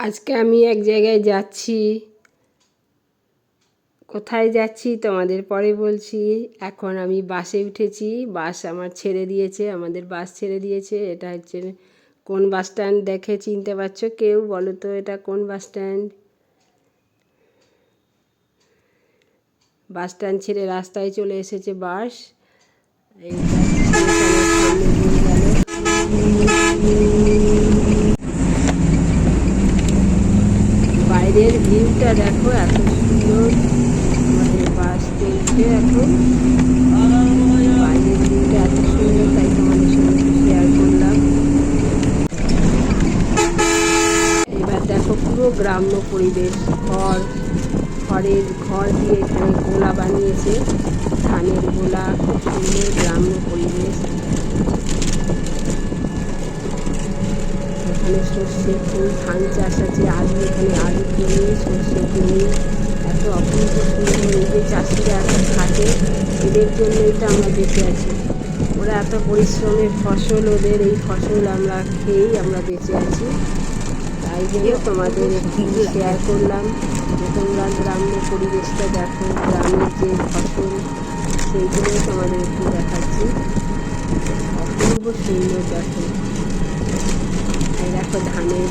আজকে আমি এক জায়গায় যাচ্ছি। কোথায় যাচ্ছি তোমাদের পরে বলছি। এখন আমি বাসে উঠেছি। বাস আমার ছেড়ে দিয়েছে, আমাদের বাস ছেড়ে দিয়েছে। এটা হচ্ছে কোন বাস স্ট্যান্ড দেখে চিনতে পারছ কেউ? বলো তো এটা কোন বাস স্ট্যান্ড? বাস স্ট্যান্ড ছেড়ে রাস্তায় চলে এসেছে বাস। এই সামনে দিয়ে গেল বাইরের ভিউটা দেখো, এত সুন্দর। আমাদের বাস চলছে এখন। ভিউটা এত সুন্দর করলাম। এবার দেখো পুরো গ্রাম্য পরিবেশ, ঘর খড়ের ঘর দিয়ে এখানে গোলা বানিয়েছে। ধানের গোলা, খুব সুন্দর গ্রাম্য পরিবেশ এখানে সর্ষে ফুল ধান চাষ আছে, আলু এখানে আলু জমি সর্ষে কিনে, এত অপূর্ব সুন্দর এই যে চাষিরা এত খাটে এদের জন্যই তো আমরা বেঁচে আছি। ওরা এত পরিশ্রমের ফসল, ওদের এই ফসল আমরা খেয়েই আমরা বেঁচে আছি। তাই জন্য তোমাদের শেয়ার করলাম যে তোমরা গ্রাম্য পরিবেশটা দেখো, গ্রামের যে ফসল সেইগুলো তোমাদের একটু দেখাচ্ছি। অপূর্ব সুন্দর দেখো।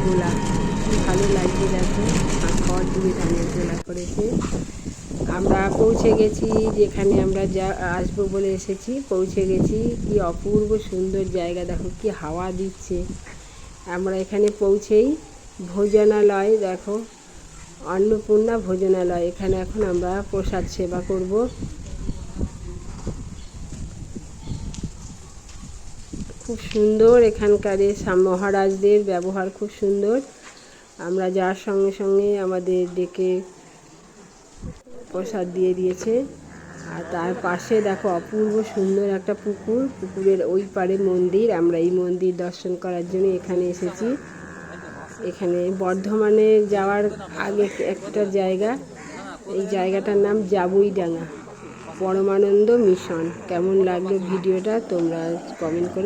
কি ভালো লাগছে দেখো। খড় দিয়ে ধানের গোলা করেছে। আমরা পৌঁছে গেছি, যেখানে আমরা যা আসব বলে এসেছি। পৌঁছে গেছি, কি অপূর্ব সুন্দর জায়গা। দেখো, কি হাওয়া দিচ্ছে। আমরা এখানে পৌঁছেই ভোজনালয়, দেখো, অন্নপূর্ণা ভোজনালয়। এখানে এখন আমরা প্রসাদ সেবা করব। খুব সুন্দর। এখানকার মহারাজদের ব্যবহার খুব সুন্দর। আমরা যার সঙ্গে সঙ্গে আমাদের ডেকে প্রসাদ দিয়ে দিয়েছে। আর তার পাশে দেখো অপূর্ব সুন্দর একটা পুকুর। পুকুরের ওই পারে মন্দির। আমরা এই মন্দির দর্শন করার জন্য এখানে এসেছি। এখানে বর্ধমানে যাওয়ার আগে একটা জায়গা। এই জায়গাটার নাম জাবুইডাঙ্গা। পরমানন্দ মিশন। কেমন লাগল ভিডিওটা তোমরা কমেন্ট করে